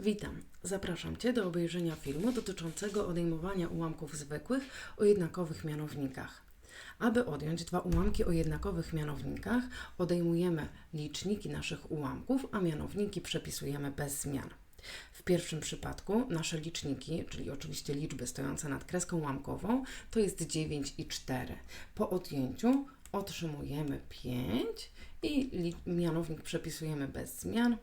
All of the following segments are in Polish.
Witam. Zapraszam Cię do obejrzenia filmu dotyczącego odejmowania ułamków zwykłych o jednakowych mianownikach. Aby odjąć dwa ułamki o jednakowych mianownikach, odejmujemy liczniki naszych ułamków, a mianowniki przepisujemy bez zmian. W pierwszym przypadku nasze liczniki, czyli oczywiście liczby stojące nad kreską ułamkową, to jest 9 i 4. Po odjęciu otrzymujemy 5 i mianownik przepisujemy bez zmian,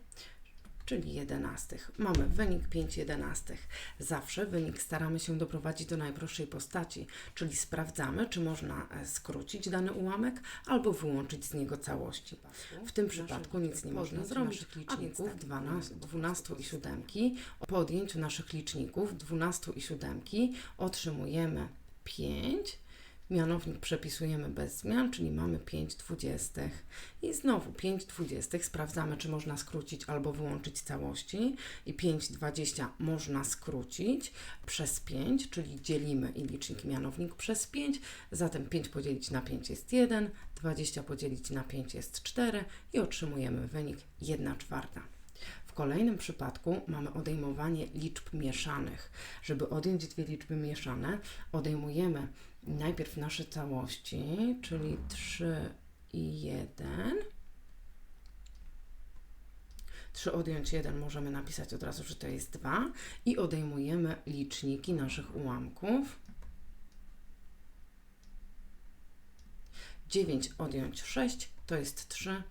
czyli 11. Mamy wynik 5 jedenastych. Zawsze wynik staramy się doprowadzić do najprostszej postaci, czyli sprawdzamy, czy można e, skrócić dany ułamek albo wyłączyć z niego całości. W tym przypadku nic nie można zrobić, a więc liczników 12, 12 i 7. Po odjęciu naszych liczników 12 i 7 otrzymujemy 5 Mianownik przepisujemy bez zmian, czyli mamy 5 dwudziestych. I znowu 5 dwudziestych sprawdzamy, czy można skrócić albo wyłączyć całości. I 5 dwadzieścia można skrócić przez 5, czyli dzielimy i licznik i mianownik przez 5. Zatem 5 podzielić na 5 jest 1, 20 podzielić na 5 jest 4 i otrzymujemy wynik 1 czwarta. Kolejnym przypadku mamy odejmowanie liczb mieszanych. Żeby odjąć dwie liczby mieszane, odejmujemy najpierw nasze całości, czyli 3 i 1. 3 odjąć 1 możemy napisać od razu, że to jest 2 i odejmujemy liczniki naszych ułamków. 9 odjąć 6 to jest 3,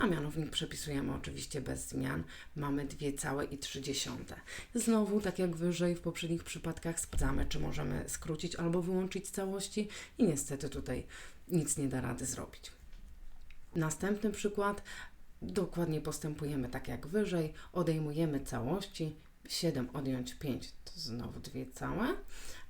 a mianownik przepisujemy oczywiście bez zmian. Mamy 2 całe i 3 dziesiąte. Znowu, tak jak wyżej w poprzednich przypadkach, sprawdzamy, czy możemy skrócić albo wyłączyć całości i niestety tutaj nic nie da rady zrobić. Następny przykład. Dokładnie postępujemy tak jak wyżej. Odejmujemy całości. 7 odjąć 5 to znowu 2 całe.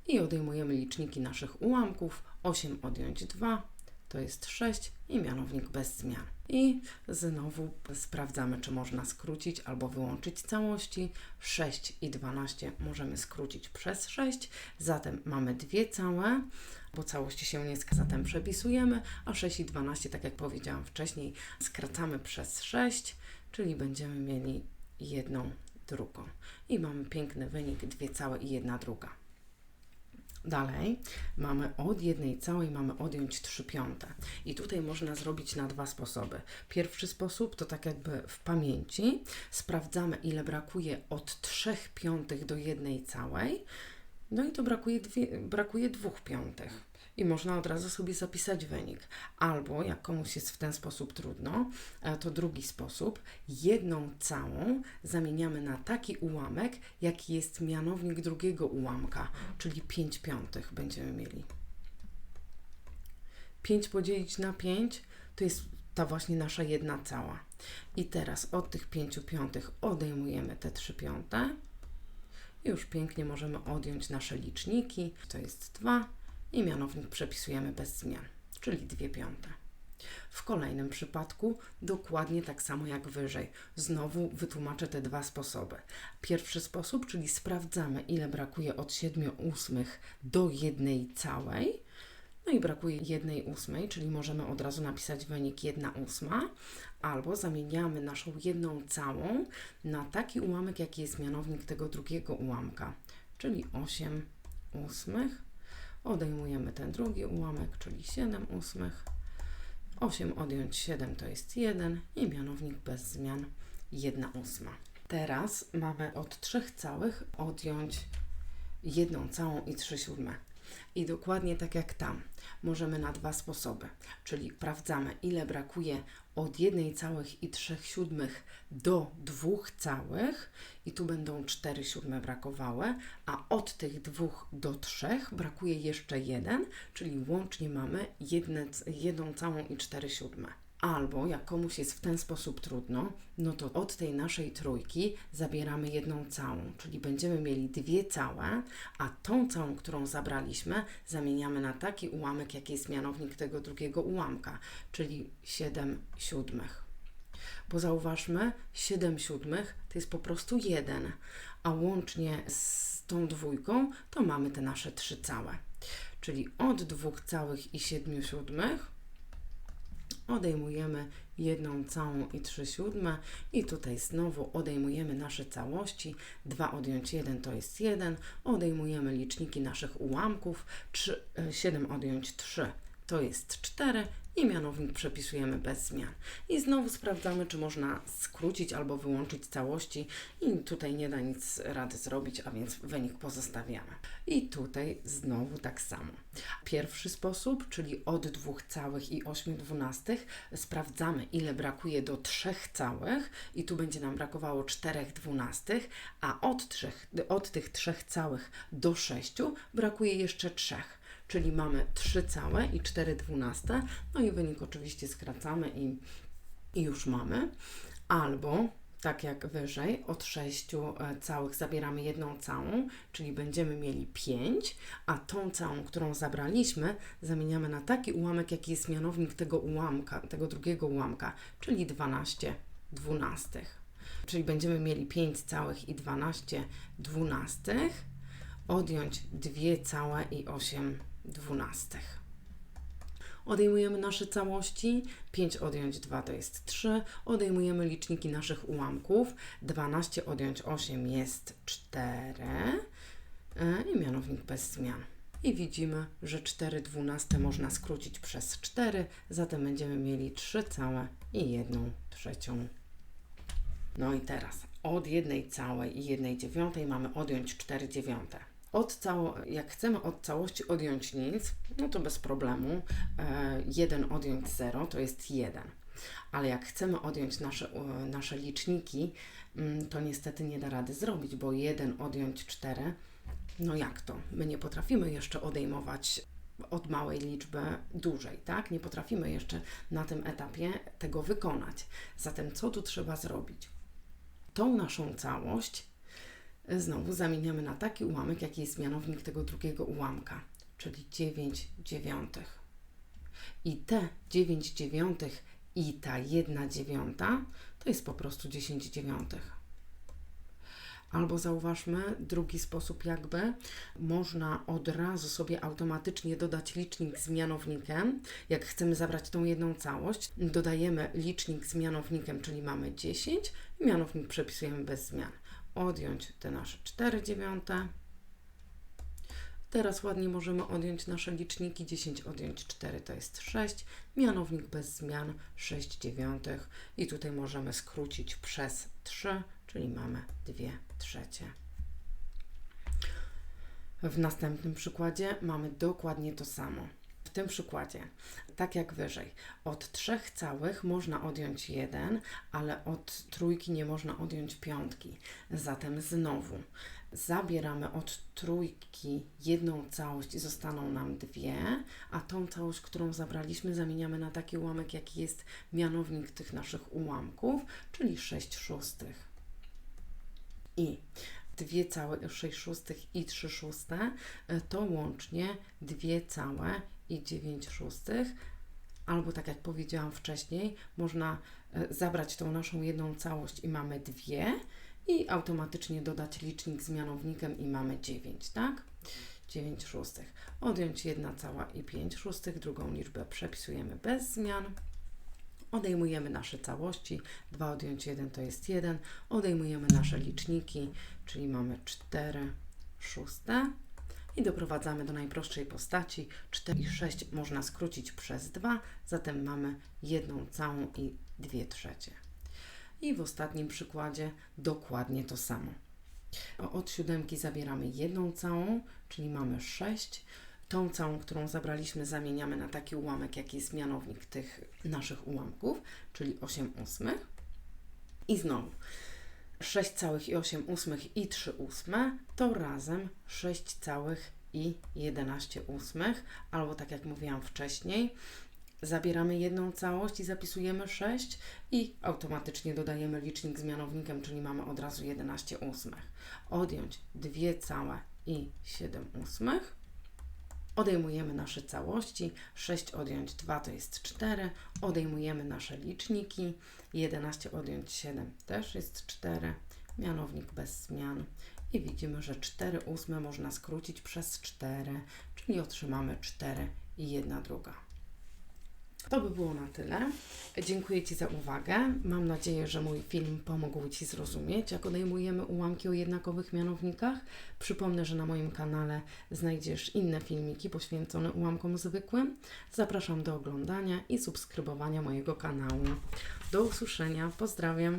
I odejmujemy liczniki naszych ułamków. 8 odjąć 2 to jest 6 i mianownik bez zmian. I znowu sprawdzamy, czy można skrócić albo wyłączyć całości. 6 i 12 możemy skrócić przez 6, zatem mamy dwie całe, bo całości się nie skraca, zatem przepisujemy, a 6 i 12, tak jak powiedziałam wcześniej, skracamy przez 6, czyli będziemy mieli jedną drugą. I mamy piękny wynik, dwie całe i jedna druga. Dalej mamy od jednej całej mamy odjąć 3 piąte. I tutaj można zrobić na dwa sposoby. Pierwszy sposób to tak jakby w pamięci sprawdzamy ile brakuje od 3 piątych do jednej całej. No i to brakuje, dwie, brakuje 2 piątych. I można od razu sobie zapisać wynik. Albo jak komuś jest w ten sposób trudno, e, to drugi sposób. Jedną całą zamieniamy na taki ułamek, jaki jest mianownik drugiego ułamka, czyli 5 piątych będziemy mieli. 5 podzielić na 5 to jest ta właśnie nasza jedna cała. I teraz od tych 5 piątych odejmujemy te 3 piąte. Już pięknie możemy odjąć nasze liczniki. To jest 2 i mianownik przepisujemy bez zmian, czyli 2 piąte. W kolejnym przypadku dokładnie tak samo jak wyżej. Znowu wytłumaczę te dwa sposoby. Pierwszy sposób, czyli sprawdzamy, ile brakuje od 7 ósmych do jednej całej. No i brakuje jednej ósmej, czyli możemy od razu napisać wynik 1 ósma, albo zamieniamy naszą jedną całą na taki ułamek, jaki jest mianownik tego drugiego ułamka, czyli 8 ósmych. Odejmujemy ten drugi ułamek, czyli 7 ósmych. 8 odjąć 7 to jest 1 i mianownik bez zmian 1 ósma. Teraz mamy od 3 całych odjąć jedną całą i 3 siódme. I dokładnie tak jak tam, możemy na dwa sposoby, czyli sprawdzamy, ile brakuje od jednej całych i trzech siódmych do dwóch całych, i tu będą cztery siódme brakowały, a od tych dwóch do trzech brakuje jeszcze jeden, czyli łącznie mamy jedną całą i cztery siódme. Albo jak komuś jest w ten sposób trudno, no to od tej naszej trójki zabieramy jedną całą, czyli będziemy mieli dwie całe, a tą całą, którą zabraliśmy, zamieniamy na taki ułamek, jaki jest mianownik tego drugiego ułamka, czyli 7 siódmych. Bo zauważmy, 7 siódmych to jest po prostu 1, a łącznie z tą dwójką to mamy te nasze trzy całe. Czyli od dwóch całych i 7 siódmych odejmujemy jedną całą i 3 siódme. I tutaj znowu odejmujemy nasze całości. 2 odjąć 1 to jest 1, odejmujemy liczniki naszych ułamków, 3, 7 odjąć 3 to jest 4 i mianownik przepisujemy bez zmian. I znowu sprawdzamy, czy można skrócić albo wyłączyć całości i tutaj nie da nic rady zrobić, a więc wynik pozostawiamy. I tutaj znowu tak samo. Pierwszy sposób, czyli od dwóch całych i 8 dwunastych, sprawdzamy ile brakuje do trzech całych i tu będzie nam brakowało czterech dwunastych, a od, trzech, od tych trzech całych do sześciu brakuje jeszcze trzech czyli mamy 3 całe i 4 dwunaste, no i wynik oczywiście skracamy i, i już mamy. Albo tak jak wyżej, od 6 całych zabieramy jedną całą, czyli będziemy mieli 5, a tą całą, którą zabraliśmy, zamieniamy na taki ułamek, jaki jest mianownik tego ułamka, tego drugiego ułamka, czyli 12 dwunastych. Czyli będziemy mieli 5 całych i 12 dwunastych, odjąć 2 całe i 8 dwunastych. Odejmujemy nasze całości, 5 odjąć 2 to jest 3, odejmujemy liczniki naszych ułamków, 12 odjąć 8 jest 4 e, i mianownik bez zmian. I widzimy, że 4 dwunaste można skrócić przez 4, zatem będziemy mieli 3 całe i 1 trzecią. No i teraz. Od jednej całej i jednej dziewiątej mamy odjąć 4 dziewiąte od cało, jak chcemy od całości odjąć nic, no to bez problemu. E, 1 odjąć 0 to jest 1. Ale jak chcemy odjąć nasze, nasze liczniki, mm, to niestety nie da rady zrobić, bo 1 odjąć 4, no jak to? My nie potrafimy jeszcze odejmować od małej liczby dużej, tak? Nie potrafimy jeszcze na tym etapie tego wykonać. Zatem co tu trzeba zrobić? Tą naszą całość znowu zamieniamy na taki ułamek, jaki jest mianownik tego drugiego ułamka, czyli 9 dziewiątych. I te 9 dziewiątych i ta 1 dziewiąta to jest po prostu 10 dziewiątych. Albo zauważmy drugi sposób, jakby można od razu sobie automatycznie dodać licznik z mianownikiem. Jak chcemy zabrać tą jedną całość, dodajemy licznik z mianownikiem, czyli mamy 10 i mianownik przepisujemy bez zmian odjąć te nasze 4 dziewiąte. Teraz ładnie możemy odjąć nasze liczniki. 10 odjąć 4 to jest 6. Mianownik bez zmian 6 dziewiątych. I tutaj możemy skrócić przez 3, czyli mamy 2 trzecie. W następnym przykładzie mamy dokładnie to samo. W tym przykładzie, tak jak wyżej, od trzech całych można odjąć jeden, ale od trójki nie można odjąć piątki. Zatem znowu zabieramy od trójki jedną całość i zostaną nam dwie, a tą całość, którą zabraliśmy, zamieniamy na taki ułamek, jaki jest mianownik tych naszych ułamków, czyli 6 szóstych. I dwie całe 6 szóstych i 3 szóste to łącznie dwie całe i 9 szóstych, albo tak jak powiedziałam wcześniej, można e, zabrać tą naszą jedną całość i mamy dwie i automatycznie dodać licznik z mianownikiem i mamy 9, tak? 9 szóstych. Odjąć 1 cała i 5 szóstych, drugą liczbę przepisujemy bez zmian. Odejmujemy nasze całości, 2 odjąć 1 to jest 1. Odejmujemy nasze liczniki, czyli mamy 4 szóste i doprowadzamy do najprostszej postaci. 4 i 6 można skrócić przez 2, zatem mamy jedną całą i 2 trzecie. I w ostatnim przykładzie dokładnie to samo. Od siódemki zabieramy jedną całą, czyli mamy 6. Tą całą, którą zabraliśmy, zamieniamy na taki ułamek, jaki jest mianownik tych naszych ułamków, czyli 8 ósmych. I znowu 6 całych i 8 ósmych i 3 ósme to razem 6 całych i 11 ósmych, albo tak jak mówiłam wcześniej, zabieramy jedną całość i zapisujemy 6 i automatycznie dodajemy licznik z mianownikiem, czyli mamy od razu 11 ósmych. Odjąć 2 całe i 7 ósmych. Odejmujemy nasze całości, 6 odjąć 2 to jest 4, odejmujemy nasze liczniki, 11 odjąć 7 też jest 4, mianownik bez zmian. I widzimy, że 4 ósme można skrócić przez 4, czyli otrzymamy 4 i 1 druga. To by było na tyle. Dziękuję Ci za uwagę. Mam nadzieję, że mój film pomógł Ci zrozumieć, jak odejmujemy ułamki o jednakowych mianownikach. Przypomnę, że na moim kanale znajdziesz inne filmiki poświęcone ułamkom zwykłym. Zapraszam do oglądania i subskrybowania mojego kanału. Do usłyszenia. Pozdrawiam.